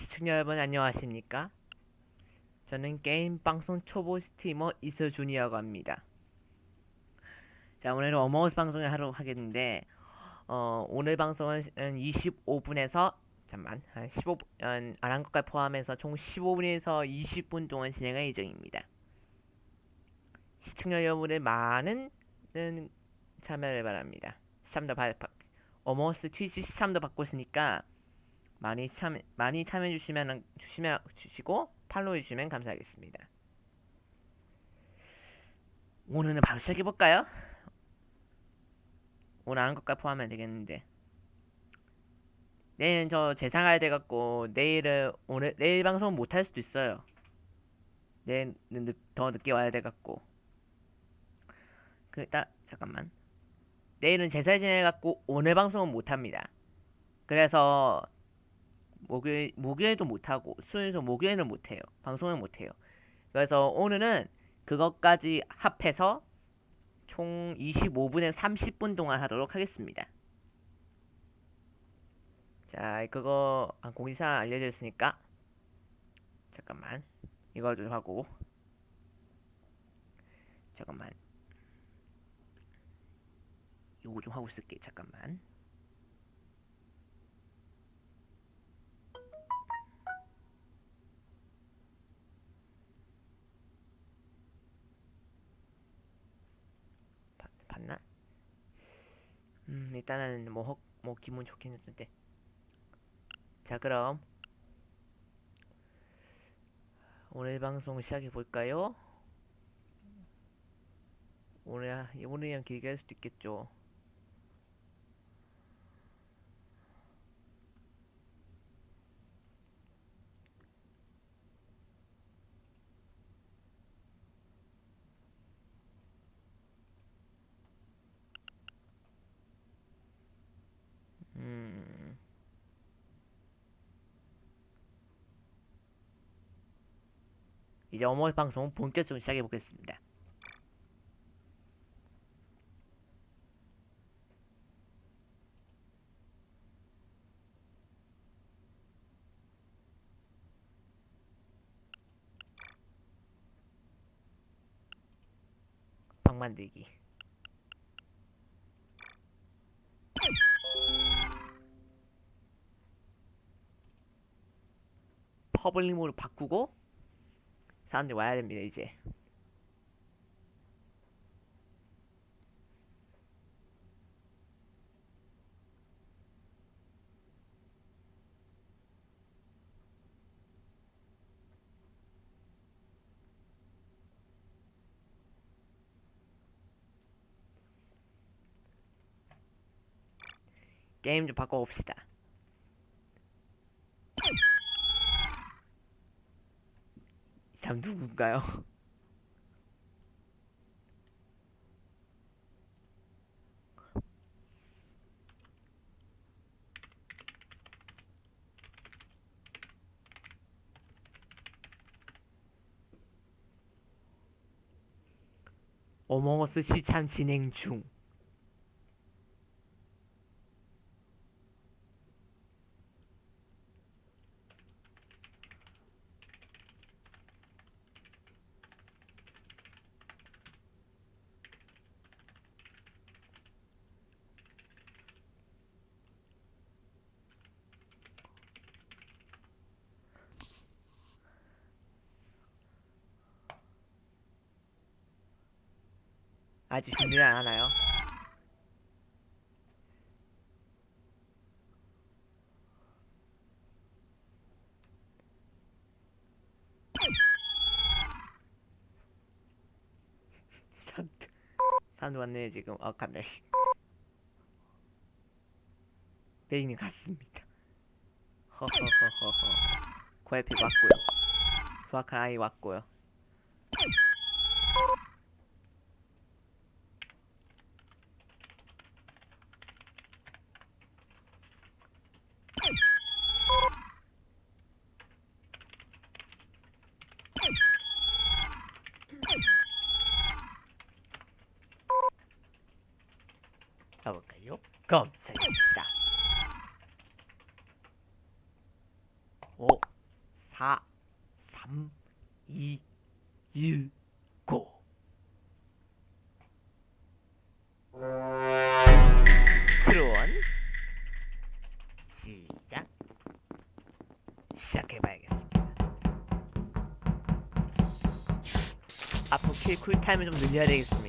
시청자 여러분 안녕하십니까? 저는 게임 방송 초보 스트리머 이서준이라고 합니다. 자 오늘은 어머스 방송을 하러 하겠는데 어, 오늘 방송은 25분에서 잠만 한 15, 음, 안한 것까지 포함해서 총 15분에서 20분 동안 진행할 예정입니다. 시청자 여러분의 많은 음, 참여를 바랍니다. 시참도 받, 받, 어머스 트위치 시참도 받고 있으니까 많이 참 많이 참여해 주시면 주시면 주시고 팔로우 해 주시면 감사하겠습니다. 오늘은 바로 시작해 볼까요? 오늘 아는 것까지 포함하면 되겠는데 내일은 저 재상가야 돼 갖고 내일은 오늘 내일 방송 못 할 수도 있어요. 내일 늦, 더 늦게 와야 돼 갖고 그딱 잠깐만 내일은 제사 지내 갖고 오늘 방송은 못 합니다. 그래서 목요일 목요일도 못 하고 수요일도 목요일은 못 해요. 방송을 못 해요. 그래서 오늘은 그것까지 합해서 총 25분에 30분 동안 하도록 하겠습니다. 자, 그거 아, 공지사항 알려드렸으니까 잠깐만 이거 좀 하고 잠깐만 이거 좀 하고 있을게 잠깐만 음 일단은 뭐, 헉- 뭐 기분 좋긴 했는데 자 그럼 오늘 방송 시작해 볼까요? 오늘 오늘이랑 길게 할 수도 있겠죠. 이제 어머니 방송 본격적으로 시작해 보겠습니다. 방 만들기. 모드 바꾸고 사람들이 와야 됩니다 이제. 게임 좀 바꿔봅시다 이 사람 누군가요? 어몽어스 시참 진행 중. 아직 준비를 안 하나요? 사람들 사람들 왔네 지금. 아 갔네 베이님 갔습니다. 허허허허허. 고해피 왔고요. 수학한 아이 왔고요? 검색해봅시다. 오, 4, 3, 2, 1, 고. 크론 시작. 시작해봐야겠습니다. 앞으로 킬 쿨타임을 좀 늘려야 되겠습니다.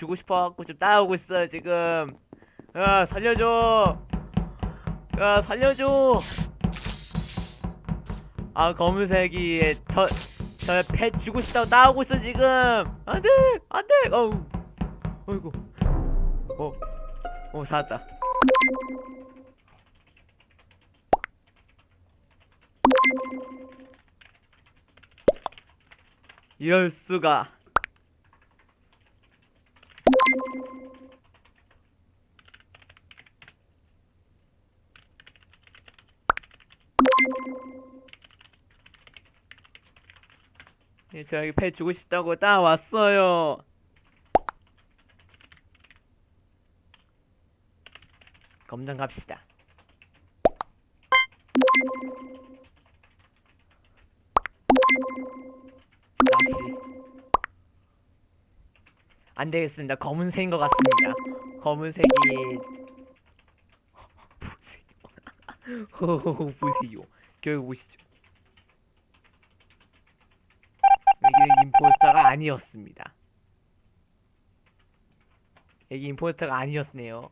주고 싶어갖고 좀 따오고 있어요 지금. 야 살려줘. 야 살려줘. 아 검은색이 저저배 주고 싶다고 따오고 있어 지금. 안돼 안돼. 어우. 어이구. 어. 어 살았다. 이럴 수가. 예, 저기 배 주고 싶다고 따왔어요. 검정 갑시다. 낚시. 안 되겠습니다. 검은색인 것 같습니다. 검은색이 보세요. 보세요. 결국 보시죠. 여기는 임포스터가 아니었습니다. 여기 임포스터가 아니었네요.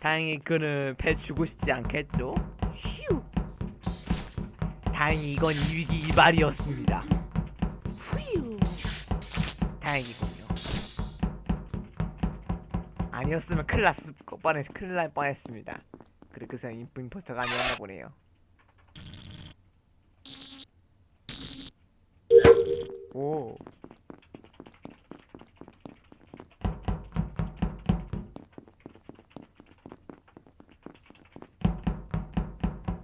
다행히 그는 배 주고 싶지 않겠죠? 휴. 다행히 이건 이위기 이발이었습니다. 휴. 다행이군요. 아니었으면 큰일 났을 뻔했 큰일 날 뻔했습니다. 그래 그 사람 임- 임포스터가 아니었나 보네요. 오.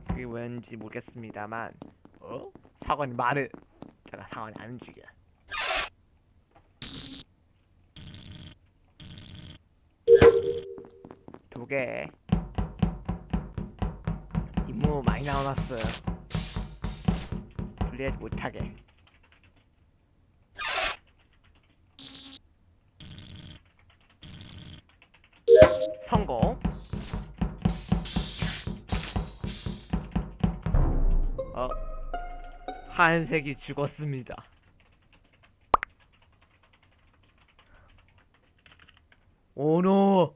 그게 왠지 모르겠습니다만 어? 사관이 말을 제가 사관이 안 움직여 두 개. 임무 많이 나와놨어요. 분리하지 못하게. 성공. 어 하얀색이 죽었습니다. 오노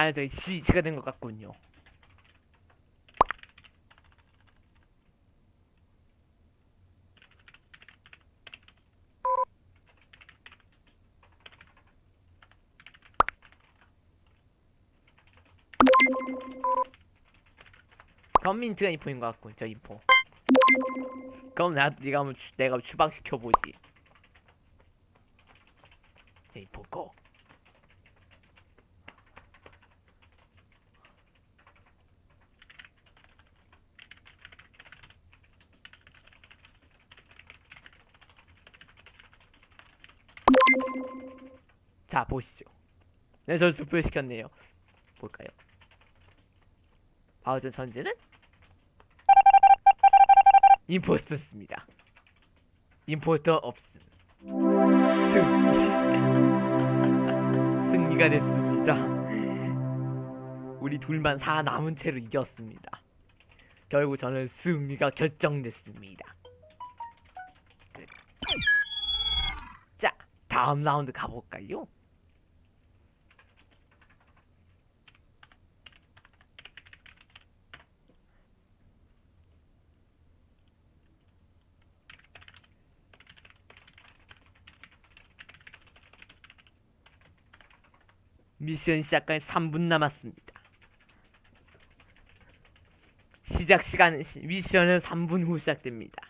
하얀색이 시체가 된 것 같군요. 건민트가 인포인 것 같군 저 인포. 그럼 나 네가 한번 추, 내가 한번 추방시켜 보지. 저 인포 고 자 보시죠. 네, 저 투표시켰네요. 볼까요? 바우저 전제는? 임포스터였습니다. 임포스터 없음. 승리 승리가 됐습니다. 우리 둘만 살아남은 채로 이겼습니다. 결국 저는 승리가 결정됐습니다 다음 라운드 가볼까요? 미션 시작까지 3분 남았습니다. 시작 시간 미션은 3분 후 시작됩니다.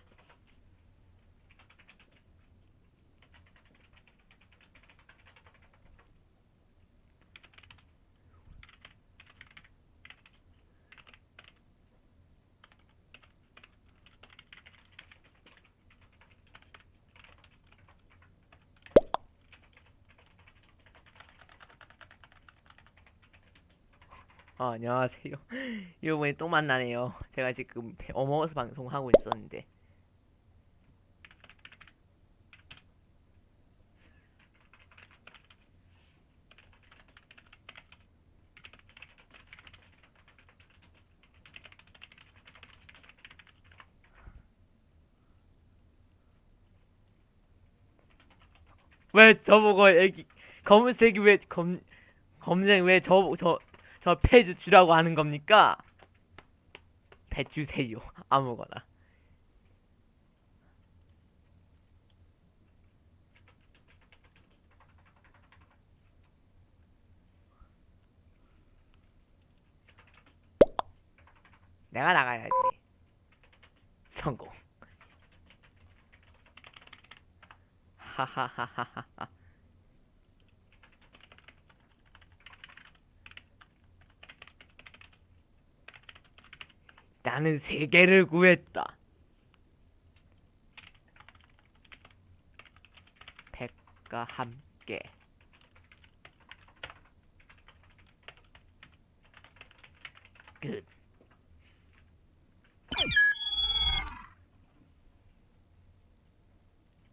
어, 안녕하세요. 이번에 또 만나네요. 제가 지금 어머어스 방송하고 있었는데 왜 저보고 애기 검은색이 왜 검 검색 왜 저 저 저 패주 주라고 하는 겁니까? 배 주세요. 아무거나. 내가 나가야지. 성공. 하하하하하. 나는 세계를 구했다. 백과 함께. 끝.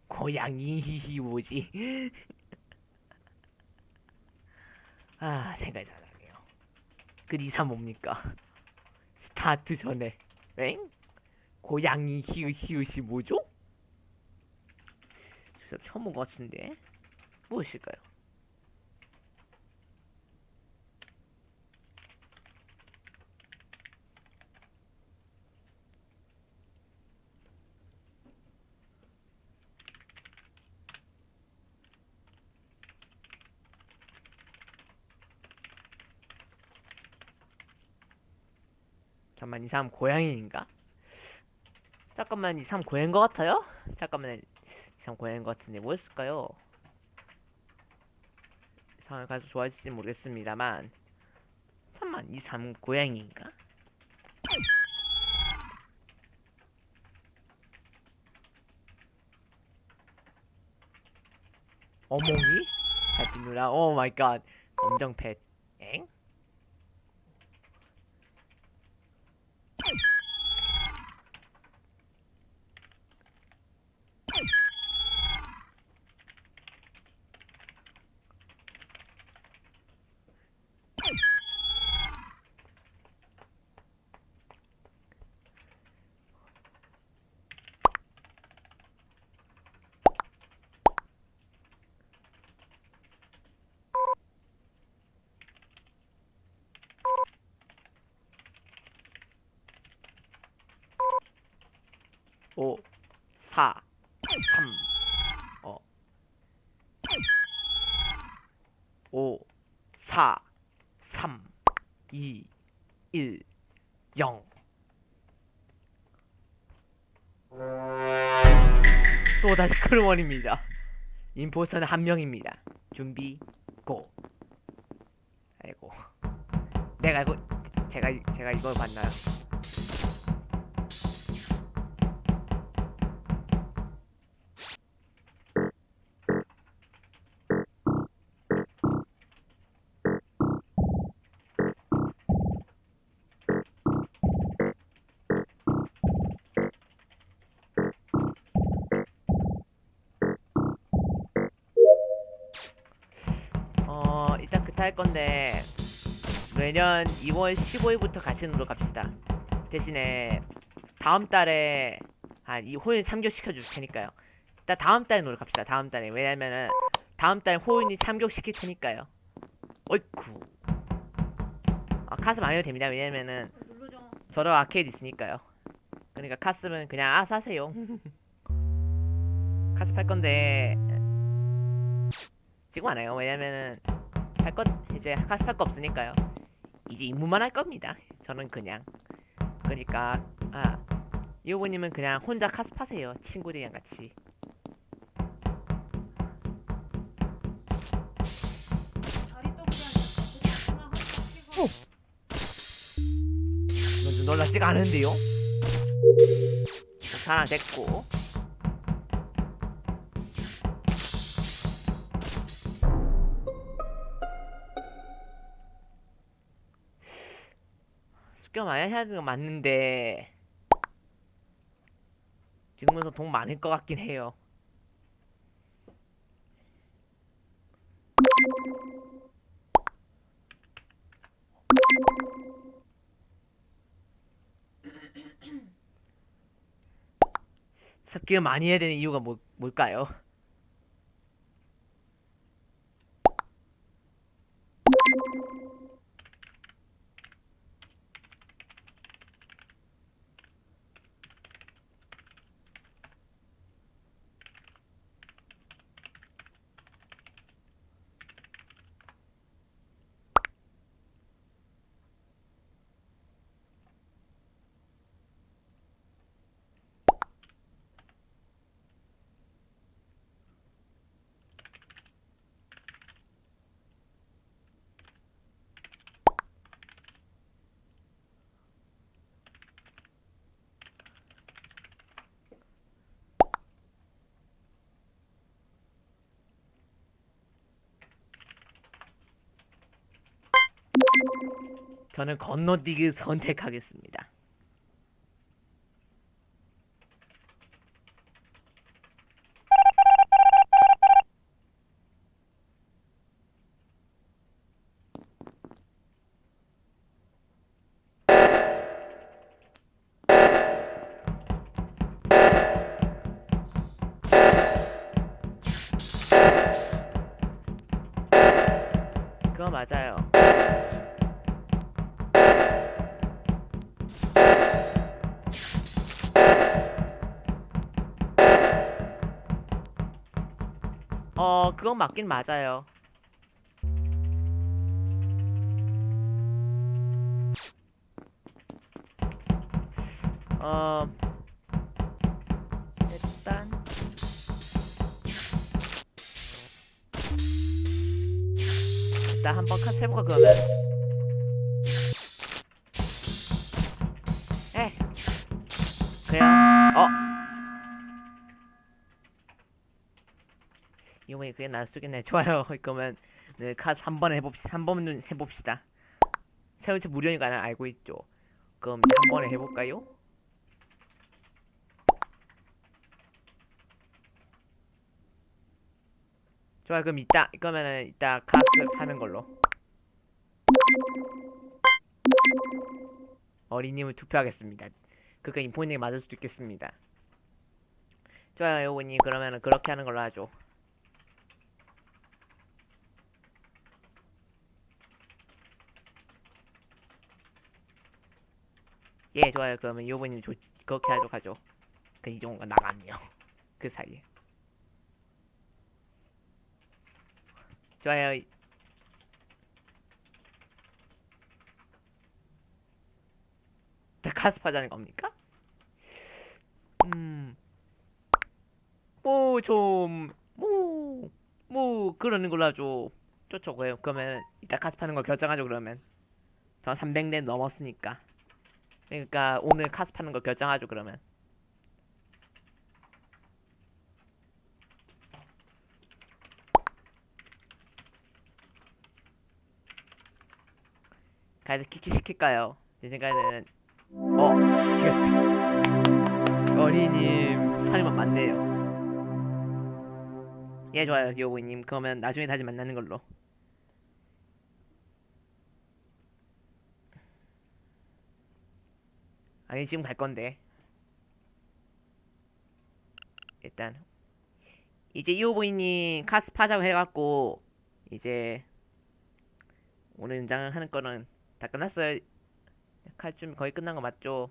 고양이 히히 뭐지? 아 생각이 잘 나네요. 그 이사 뭡니까? 스타트 전에 엥? 고양이 히읗 히읗이 뭐죠? 저 처음 본 것 같은데 무엇일까요? 이 사람 고양이인가? 잠깐만 이 사람 고양인 것 같아요? 잠깐만 이 사람 고양인 것 같은데 뭐였을까요? 이 사람을 가서 좋아할지 모르겠습니다만 잠깐만 이 사람 고양이인가? 어몽이? 달빛 누나 오 마이 갓 검정 펫 5 4 3 어. 5 4 3 2 1 0 또다시 크루원입니다. 인포스터는 한 명입니다. 준비 고. 아이고. 내가 이거 제가 제가 이걸 봤나요? 일단 그타 할 건데 매년 2월 15일부터 같이 놀러 갑시다. 대신에 다음 달에 한이 호윤 참교시켜 줄 테니까요. 일단 다음 달에 놀러 갑시다. 다음 달에 왜냐면은 다음 달 호윤이 참교시킬 테니까요. 어이쿠. 아 카스 안 해도 됩니다. 왜냐면은 저러 아케이드 있으니까요. 그러니까 카스는 그냥 아 사세요. 카스 팔 건데 지금 안 해요. 왜냐면은 할 것 이제 카스팔 거 없으니까요. 이제 임무만 할 겁니다. 저는 그냥 그러니까 아 이호부님은 그냥 혼자 카스파세요. 친구들이랑 같이. 좀 놀랍지가 않은데요. 하나 됐고. 많이 해야 되는 건 맞는데 지금부터 돈 많을 것 같긴 해요. 습격을 많이 해야 되는 이유가 뭐, 뭘까요? 저는 건너뛰기 선택하겠습니다. 그거 맞아요. 그건 맞긴 맞아요. 어, 일단 일단 한번 카스 해볼까 그러면. 에, 그냥 어. 이번에 그게 나을 수겠네. 좋아요. 그러면 네, 카스 한 번 해봅시다. 한 번은 해봅시다. 세월치 무료니까 는 알고 있죠. 그럼 이제 한 번에 해볼까요? 좋아 그럼 이따 그러면은 이따 카스 하는 걸로 어린이님을 투표하겠습니다. 그니까 인포님이 맞을 수도 있겠습니다. 좋아요 요거님 그러면은 그렇게 하는 걸로 하죠. 예 좋아요. 그러면 요번님 조 그렇게 하도록 하죠. 그 이종호가 나갔네요. 그 사이에. 좋아요. 다 카스파자는 겁니까? 음뭐좀뭐뭐 그러는 걸로 하죠 좋죠. 그러면 이따 카스파는 걸 결정하죠 그러면. 저 300대 넘었으니까 그러니까 오늘 카스파는 거 결정하죠 그러면. 가서 키키 시킬까요? 제 생각에는 어 이겼다. 어린이님 살인만 맞네요. 예 좋아요 요구님. 그러면 나중에 다시 만나는 걸로 아니 지금 갈 건데 일단 이제 이호부인님 카스 파자고 해갖고 이제 오늘 연장을 하는 거는 다 끝났어요 할 준비 거의 끝난 거 맞죠?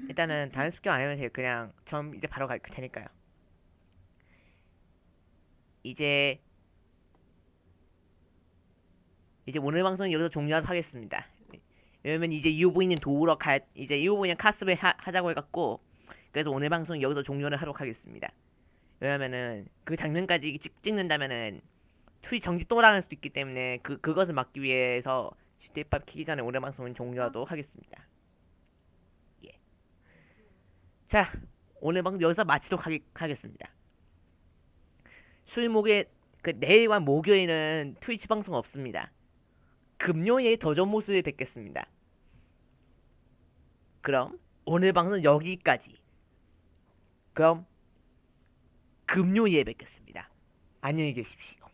일단은 다른 습격 안 해도 돼요 그냥 처음 이제 바로 갈 테니까요 이제 이제 오늘 방송은 여기서 종료하도록 하겠습니다. 왜냐면 이제 유부인님 도우러 가 이제 유부인님 카스베 하, 하자고 해갖고 그래서 오늘 방송 여기서 종료를 하도록 하겠습니다. 왜냐면은 그 장면까지 찍, 찍는다면은 투이 정지 또 나갈 수도 있기 때문에 그 그것을 막기 위해서 슈테이팝 키기 전에 오늘 방송은 종료하도록 하겠습니다. 예. 자 오늘 방송 여기서 마치도록 하기, 하겠습니다. 수요일목에 그 내일과 목요일은 트위치 방송 없습니다. 금요일 더 좋은 모습을 뵙겠습니다. 그럼 오늘 방송 여기까지. 그럼 금요일에 뵙겠습니다. 안녕히 계십시오.